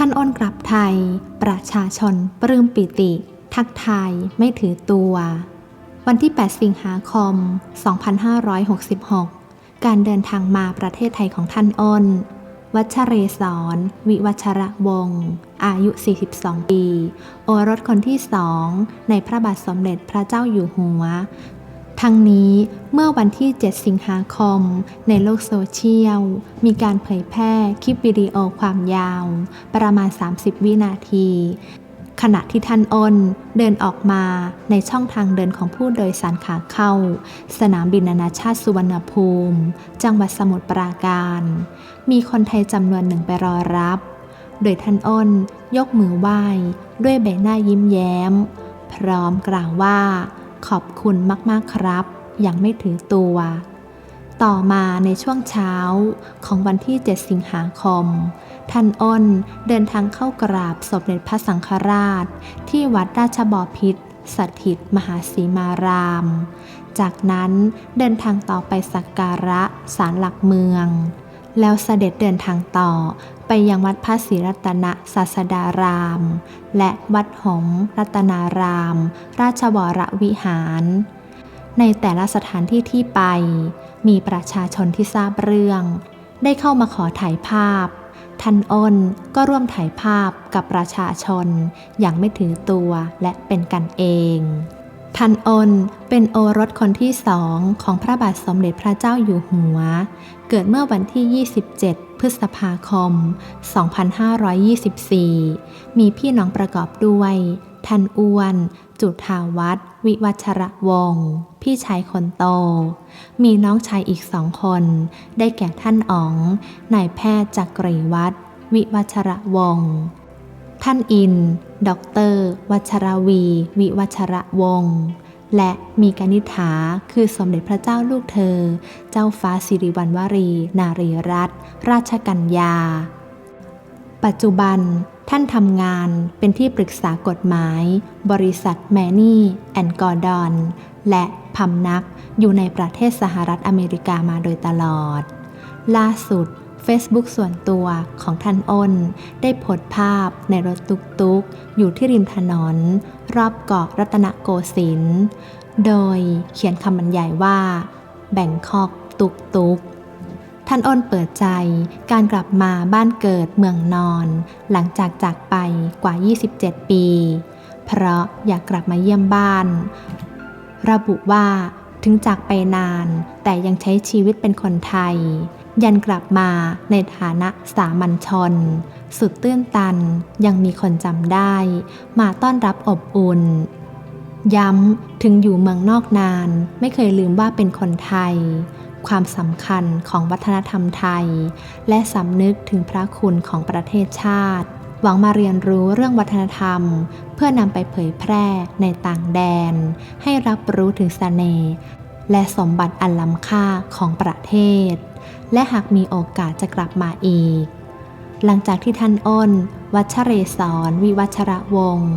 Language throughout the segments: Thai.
ท่านอ้นกลับไทย ประชาชนปลื้มปิติ ทักทายไม่ถือตัว วันที่ 8 สิงหาคม 2566 การเดินทางมาประเทศไทยของท่านอ้น วัชเรศร วิวัชระวงศ์อายุ 42 ปี โอรสคนที่สองในพระบาทสมเด็จพระเจ้าอยู่หัว ทั้งนี้เมื่อวันที่ 7 สิงหาคม ในโลกโซเชียล มีการเผยแพร่คลิปวิดีโอความยาว ประมาณ 30 วินาที ขณะที่ท่านอ้นเดินออกมาในช่องทางเดินของผู้โดยสารขาเข้า สนามบินนานาชาติสุวรรณภูมิ จังหวัดสมุทรปราการ มีคนไทยจำนวนหนึ่งไปรอรับ โดยท่านอ้นยกมือไหว้ ด้วยใบหน้ายิ้มแย้ม พร้อมกล่าวว่า ขอบคุณมากๆครับ ยังไม่ถือตัว ต่อมาในช่วงเช้าของวันที่ 7 สิงหาคม ท่านอ้นเดินทางเข้ากราบสมเด็จพระสังฆราช ที่วัดราชบอพิตรสถิตมหาสีมาราม จากนั้นเดินทางต่อไปสักการะศาลหลักเมือง แล้วเสด็จเดินทางต่อไปยังวัดพระศรีรัตนศาสดาราม และวัดหงส์รัตนาราม ราชวรวิหาร ในแต่ละสถานที่ที่ไป มีประชาชนที่ทราบเรื่อง ได้เข้ามาขอถ่ายภาพ ท่านอ้นก็ร่วมถ่ายภาพกับประชาชน อย่างไม่ถือตัวและเป็นกันเอง ท่านอ้นเป็นโอรสคนที่สองของพระบาทสมเด็จพระเจ้าอยู่หัว เกิดเมื่อวันที่ 27 พฤษภาคม 2524 มีพี่น้องประกอบด้วยท่านอ้วน จุธาวัฒน์วิวัชระวงศ์พี่ชายคนโต มีน้องชายอีกสองคน ได้แก่ท่านอ๋อง นายแพทย์จักรีวัฒน์วิวัชระวงศ์ ท่านอินด็อกเตอร์วัชรวี วิวัชระวงศ์และมีกนิษฐาคือสมเด็จพระเจ้าลูกเธอ เจ้าฟ้าสิริวัณวรี นารีรัตนราชกัญญา ปัจจุบันท่านทำงานเป็นที่ปรึกษากฎหมาย บริษัทแมนี่แอนกอร์ดอน และพำนักอยู่ในประเทศสหรัฐอเมริกามาโดยตลอด ล่าสุด Facebook ส่วนตัวของท่านอ้น ได้โพสต์ภาพในรถตุกตุกๆอยู่ที่ริมถนน รอบเกาะรัตนโกสินทร์โดยเขียนคำบรรยายว่า แบ่งคอกตุกตุกท่านอ้นเปิดใจการกลับมาบ้านเกิดเมืองนอน หลังจากจากไปกว่า 27 ปี เพราะอยากกลับมาเยี่ยมบ้าน ระบุว่าถึงจากไปนานแต่ยังใช้ชีวิตเป็นคนไทย ยันกลับมาในฐานะสามัญชน สุดตื้นตันยังมีคนจำได้ มาต้อนรับอบอุ่น ย้ำถึงอยู่เมืองนอกนาน ไม่เคยลืมว่าเป็นคนไทย ความสำคัญของวัฒนธรรมไทย และสำนึกถึงพระคุณของประเทศชาติ หวังมาเรียนรู้เรื่องวัฒนธรรม เพื่อนำไปเผยแพร่ในต่างแดน ให้รับรู้ถึงเสน่ห์และสมบัติอันล้ำค่าของประเทศ และหากมีโอกาสจะกลับมาอีก หลังจากที่ท่านอ้น วัชเรศรวิวัชระวงศ์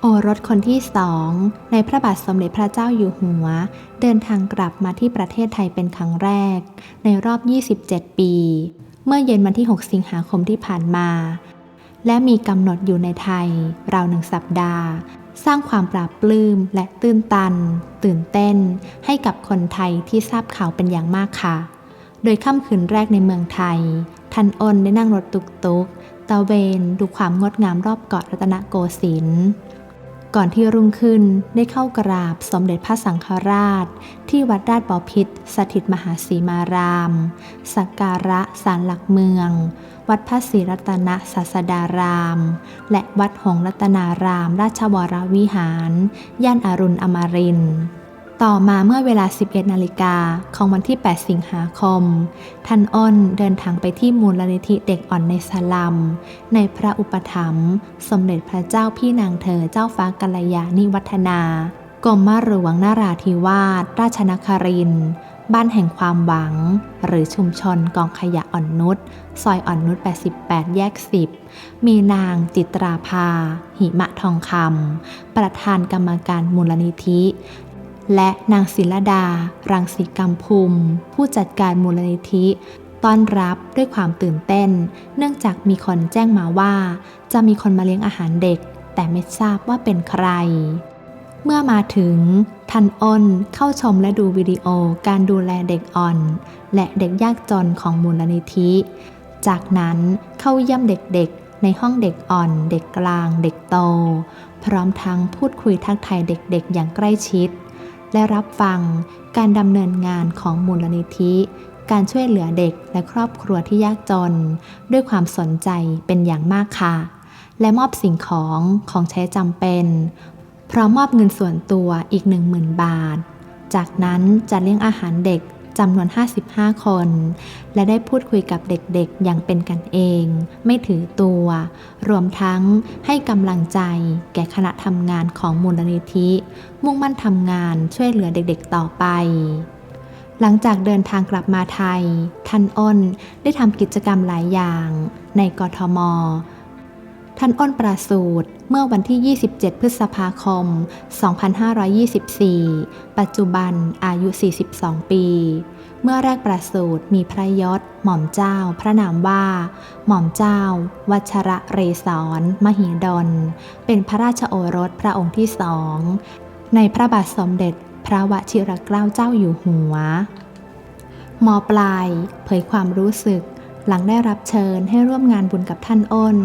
โอรสคนที่สองในพระบาทสมเด็จพระเจ้าอยู่หัว เดินทางกลับมาที่ประเทศไทยเป็นครั้งแรก ในรอบ 27 ปี เมื่อเย็นวันที่ 6 สิงหาคมที่ผ่านมา และมีกำหนดอยู่ในไทย ราวหนึ่งสัปดาห์ สร้างความปราบปลื้มและตื้นตัน ตื่นเต้น ให้กับคนไทยที่ทราบข่าวเป็นอย่างมากค่ะ โดยค่ำคืนแรกในเมืองไทย ท่านอ้นได้นั่งรถตุกตุกตะเวนดูความงดงามรอบเกาะรัตนโกสินทร์ก่อนที่รุ่งขึ้นได้เข้ากราบสมเด็จพระสังฆราช ที่วัดราชบพิตรสถิตมหาสีมาราม สักการะศาลหลักเมือง วัดพระศรีรัตนศาสดาราม และวัดหงรัตนาราม ราชวรวิหาร ย่านอารุณอมรินทร์ ต่อมาเมื่อเวลา 11 นาฬิกาของวันที่ 8 สิงหาคม ท่านอ้นเดินทางไปที่มูลนิธิเด็กอ่อนในสลัม ในพระอุปถัมภ์สมเด็จพระเจ้าพี่นางเธอเจ้าฟ้ากัลยาณิวัฒนากรมหลวงนาราธิวาสราชนคริน บ้านแห่งความหวัง หรือชุมชนกองขยะอ่อนนุชซอยอ่อนนุช 88 แยก 10 มีนางจิตราภา หิมะทองคำประธานกรรมการมูลนิธิ และนางศิลดา รังสีกำพุม ผู้จัดการมูลนิธิต้อนรับด้วยความตื่นเต้น เนื่องจากมีคนแจ้งมาว่า จะมีคนมาเลี้ยงอาหารเด็ก แต่ไม่ทราบว่าเป็นใคร เมื่อมาถึงทันอ้นเข้าชมและดูวิดีโอการดูแลเด็กอ่อน และเด็กยากจนของมูลนิธิ จากนั้นเข้าเยี่ยมเด็กๆ ในห้องเด็กอ่อน เด็กกลาง เด็กโต พร้อมทั้งพูดคุยทักทายเด็กๆ อย่างใกล้ชิด และรับฟังการดำเนินงานของมูลนิธิ การช่วยเหลือเด็กและครอบครัวที่ยากจน ด้วยความสนใจเป็นอย่างมากค่ะ และมอบสิ่งของของใช้จำเป็น พร้อมมอบเงินส่วนตัวอีก 10,000 บาท จากนั้นจะเลี้ยงอาหารเด็ก จำนวน 55 คน และได้พูดคุยกับเด็กๆ อย่างเป็นกันเอง ไม่ถือตัว รวมทั้งให้กำลังใจแก่คณะทำงานของมูลนิธิ มุ่งมั่นทำงานช่วยเหลือเด็กๆต่อไป หลังจากเดินทางกลับมาไทย ท่านอ้นได้ทำกิจกรรมหลายอย่าง ในกทม ท่านอ้นประสูติเมื่อวันที่ 27 พฤษภาคม 2524 ปัจจุบันอายุ 42 ปี เมื่อแรกประสูติมีพระยศ หม่อมเจ้า พระนามว่า หม่อมเจ้า วัชระเรศร มหิดล เป็นพระราชโอรสพระองค์ที่สอง ในพระบาทสมเด็จพระวชิรเกล้าเจ้าอยู่หัวมปลาย เผยความรู้สึกหลังได้รับเชิญให้ร่วมงานบุญกับท่านอ้น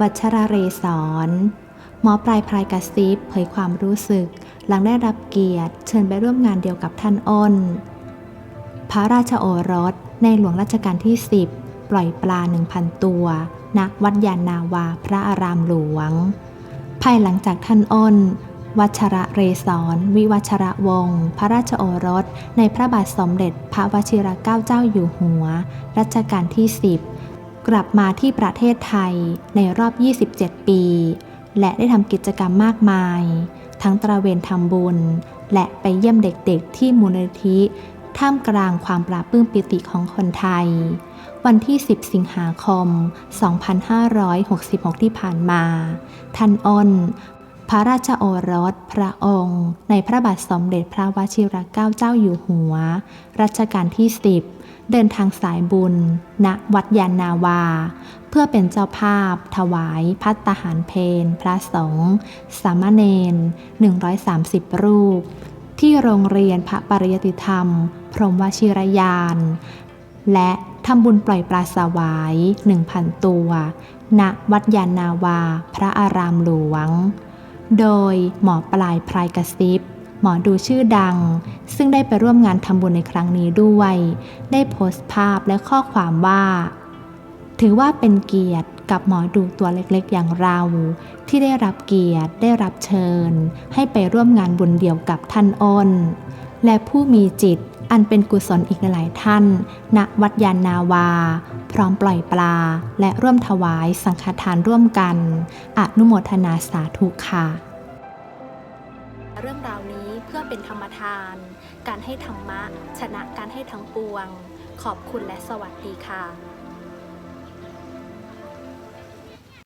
วัชระเรศรหมอปลายพลายกระซิบเผยความรู้สึก หลังได้รับเกียรติ เชิญไปร่วมงานเดียวกับท่านอ้น พระราชโอรสในหลวงรัชกาลที่ 10 ปล่อยปลา 1,000 ตัวณวัดยานนาวาพระอารามหลวง ภายหลังจากท่านอ้น วัชระเรศรวิวัชระวงศ์พระราชโอรส ในพระบาทสมเด็จ พระวชิรเกล้าเจ้าอยู่หัว รัชกาลที่ 10 กลับมาที่ประเทศไทยในรอบ 27 ปี และได้ทำกิจกรรมมากมาย ทั้งตระเวนทำบุญ และไปเยี่ยมเด็กๆ ที่มูลนิธิ ท่ามกลางความปราบปื้มปิติของคนไทย วันที่ 10 สิงหาคม 2566 ที่ผ่านมา ท่านอ้นพระราชโอรส พระองค์ ในพระบาทสมเด็จพระวชิรเกล้าเจ้าอยู่หัว รัชกาลที่ 10 เดินทางสายบุญ ณ วัดยานนาวา เพื่อเป็นเจ้าภาพ ถวายพัตตาหารเพนพระสงฆ์สามเณร130 รูป ที่โรงเรียนพระปริยติธรรม พรหมวชิรยาน และทำบุญปล่อยปลาสวาย 1,000 ตัว ณ วัดยานนาวา พระอารามหลวง โดยหมอปลายพรายกระซิบ หมอดูชื่อดัง ซึ่งได้ไปร่วมงานทำบุญในครั้งนี้ด้วย ได้โพสต์ภาพและข้อความว่า ถือว่าเป็นเกียรติกับหมอดูตัวเล็กๆ อย่างเรา ที่ได้รับเกียรติได้รับเชิญ ให้ไปร่วมงานบุญเดียวกับท่านอ้น และผู้มีจิตอันเป็นกุศลอีกหลายท่าน ณ วัดยานนาวา พร้อมปล่อยปลา และร่วมถวายสังฆทานร่วมกัน อนุโมทนาสาธุค่ะ เป็นธรรมทาน การให้ธรรมะ ชนะการให้ทั้งปวง ขอบคุณและสวัสดีค่ะ